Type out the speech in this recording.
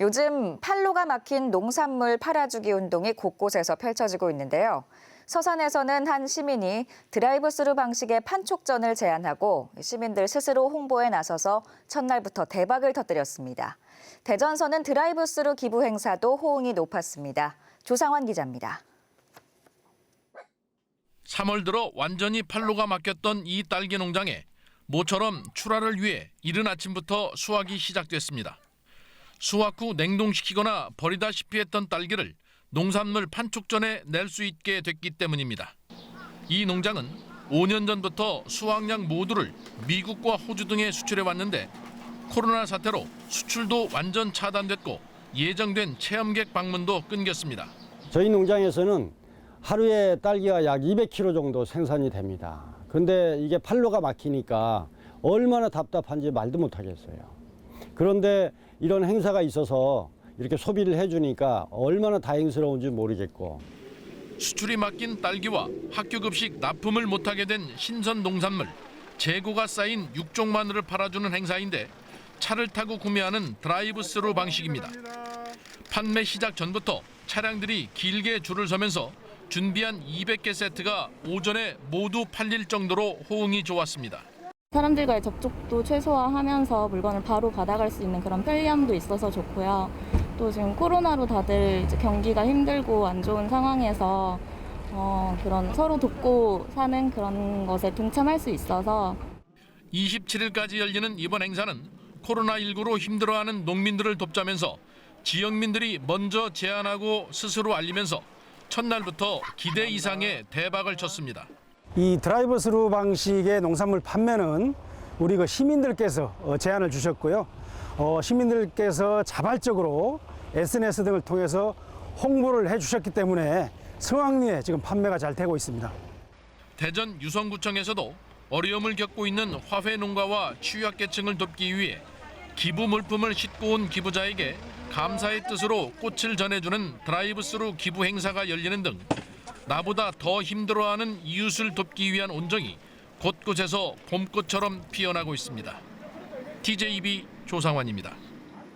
요즘 팔로가 막힌 농산물 팔아주기 운동이 곳곳에서 펼쳐지고 있는데요. 서산에서는 한 시민이 드라이브스루 방식의 판촉전을 제안하고 시민들 스스로 홍보에 나서서 첫날부터 대박을 터뜨렸습니다. 대전서는 드라이브스루 기부 행사도 호응이 높았습니다. 조상환 기자입니다. 3월 들어 완전히 팔로가 막혔던 이 딸기 농장에 모처럼 출하를 위해 이른 아침부터 수확이 시작됐습니다. 수확 후 냉동시키거나 버리다시피 했던 딸기를 농산물 판촉전에 낼 수 있게 됐기 때문입니다. 이 농장은 5년 전부터 수확량 모두를 미국과 호주 등에 수출해 왔는데 코로나 사태로 수출도 완전 차단됐고 예정된 체험객 방문도 끊겼습니다. 저희 농장에서는 하루에 딸기가 약 200kg 정도 생산이 됩니다. 근데 이게 팔로가 막히니까 얼마나 답답한지 말도 못 하겠어요. 그런데 이런 행사가 있어서 이렇게 소비를 해주니까 얼마나 다행스러운지 모르겠고 수출이 막힌 딸기와 학교 급식 납품을 못하게 된 신선 농산물 재고가 쌓인 육종 마늘을 팔아주는 행사인데 차를 타고 구매하는 드라이브스루 방식입니다. 판매 시작 전부터 차량들이 길게 줄을 서면서 준비한 200개 세트가 오전에 모두 팔릴 정도로 호응이 좋았습니다. 사람들과의 접촉도 최소화하면서 물건을 바로 받아갈 수 있는 그런 편리함도 있어서 좋고요. 또 지금 코로나로 다들 경기가 힘들고 안 좋은 상황에서 어, 그런 서로 돕고 사는 그런 것에 동참할 수 있어서 27일까지 열리는 이번 행사는 코로나19로 힘들어하는 농민들을 돕자면서 지역민들이 먼저 제안하고 스스로 알리면서 첫날부터 기대 이상의 대박을 쳤습니다. 이 드라이브스루 방식의 농산물 판매는 우리 그 시민들께서 어, 제안을 주셨고요. 어, 시민들께서 자발적으로 SNS 등을 통해서 홍보를 해주셨기 때문에 성황리에 지금 판매가 잘 되고 있습니다. 대전 유성구청에서도 어려움을 겪고 있는 화훼 농가와 취약계층을 돕기 위해 기부 물품을 싣고 온 기부자에게 감사의 뜻으로 꽃을 전해주는 드라이브스루 기부 행사가 열리는 등 나보다 더 힘들어하는 이웃을 돕기 위한 온정이 곳곳에서 봄꽃처럼 피어나고 있습니다. TJB 조상환입니다.